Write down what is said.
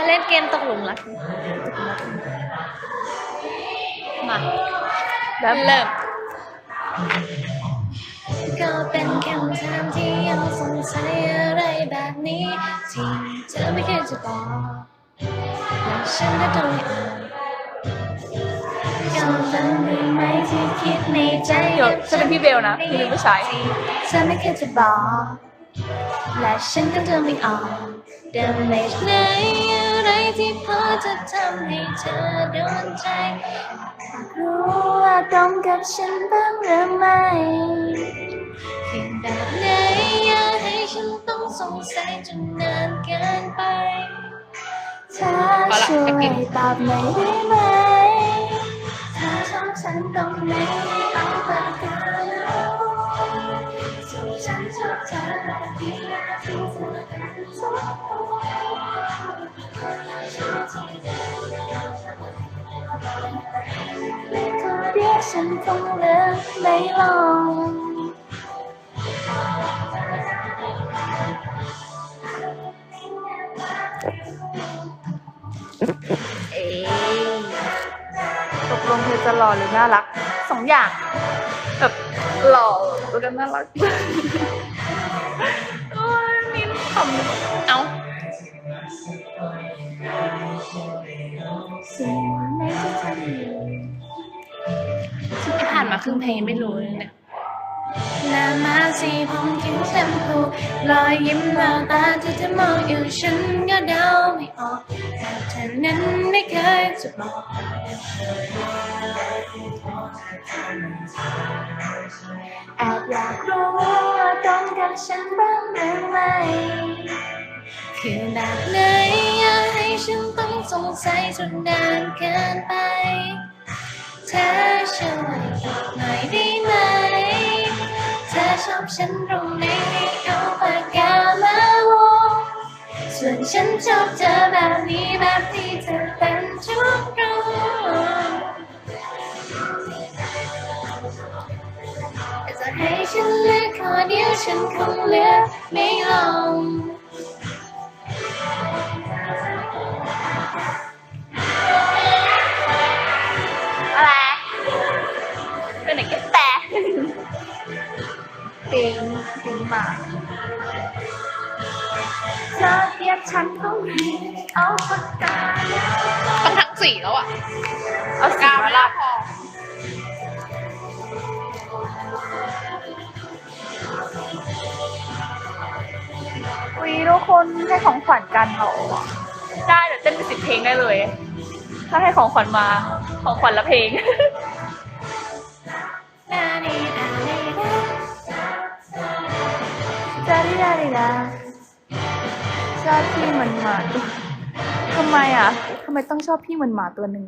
มาเล่นเกมตกหลุมรักมาแบบเริ่มก็เป็นคำถามที่ยังสงสัยอะไรแบบนี้ที่เธอไม่เคยจะบอกและฉันก็ต้องไม่อ่านก็เป็นได้ไหมที่คิดในใจเดี๋ยวฉันเป็นพี่เบลนะพี่เป็นผู้ชายเธอไม่เคยจะบอกและฉันก็เธอไม่ออกเดิมเลยไหนอะไร ที่พอจะทำให้เธอโดนใจ รู้ว่าตรงกับฉันบ้างหรือไม่เพียงแบบไหนอยาให้ฉันต้องสงสัยจนนานเกินไปเธอช่วยตอบหน่อยได้ไหมถ้าชอบฉันตรงไหนเอาปากกา เธอเธอเป็นทุกคนเดียวฉันคงเลือกไม่ลงเอ๊ตกลงเธอจะหล่อหรือน่ารักสองอย่างแบบหล่อแล้วก็น่ารัก โอ้ยมินขำเอาสิ่งในที่ฉันผ่านมาครึ่งเพลงไม่รู้เลยเนี่ยหน้ามาสีผมคิ้วแชมพูรอยยิ้มแววตาที่เธอมองอยู่ฉันก็เดาไม่ออกแต่เธอนั้นไม่เคยจะบอกแอบอยากรู้ กับฉันบ้างหรือไม่คือแบบไหนอยาให้ฉันต้องสงสัยจนนานเกินไป เธอช่วยบอกหน่อยได้ไหม เธอชอบฉันตรงไหนให้เอาปากกามาวงส่วนฉันชอบเธอแบบนี้แบบที่เธอเป็นทุกตรงแต่จะให้ฉัน เลือกข้อเดียวฉันคงเลือกไม่ลงอะไรเป็นไหนกันแต่ปิงปิงมาเธอเรียกฉันต้องเอาปากกาต้องทั้งสี่แล้วอะ เอาสีมาละพอ วีทุกคนให้ของขวัญกันเหรอได้เดี๋ยวเต้นไปสิบเพลงได้เลย ถ้าให้ของขวัญมาของขวัญละเพลงดาดีดาดีดาจาริดาริดาชอบพี่เหมือนหมาตัวทำไมอะทำไมต้องชอบพี่เหมือนหมาตัวหนึ่ง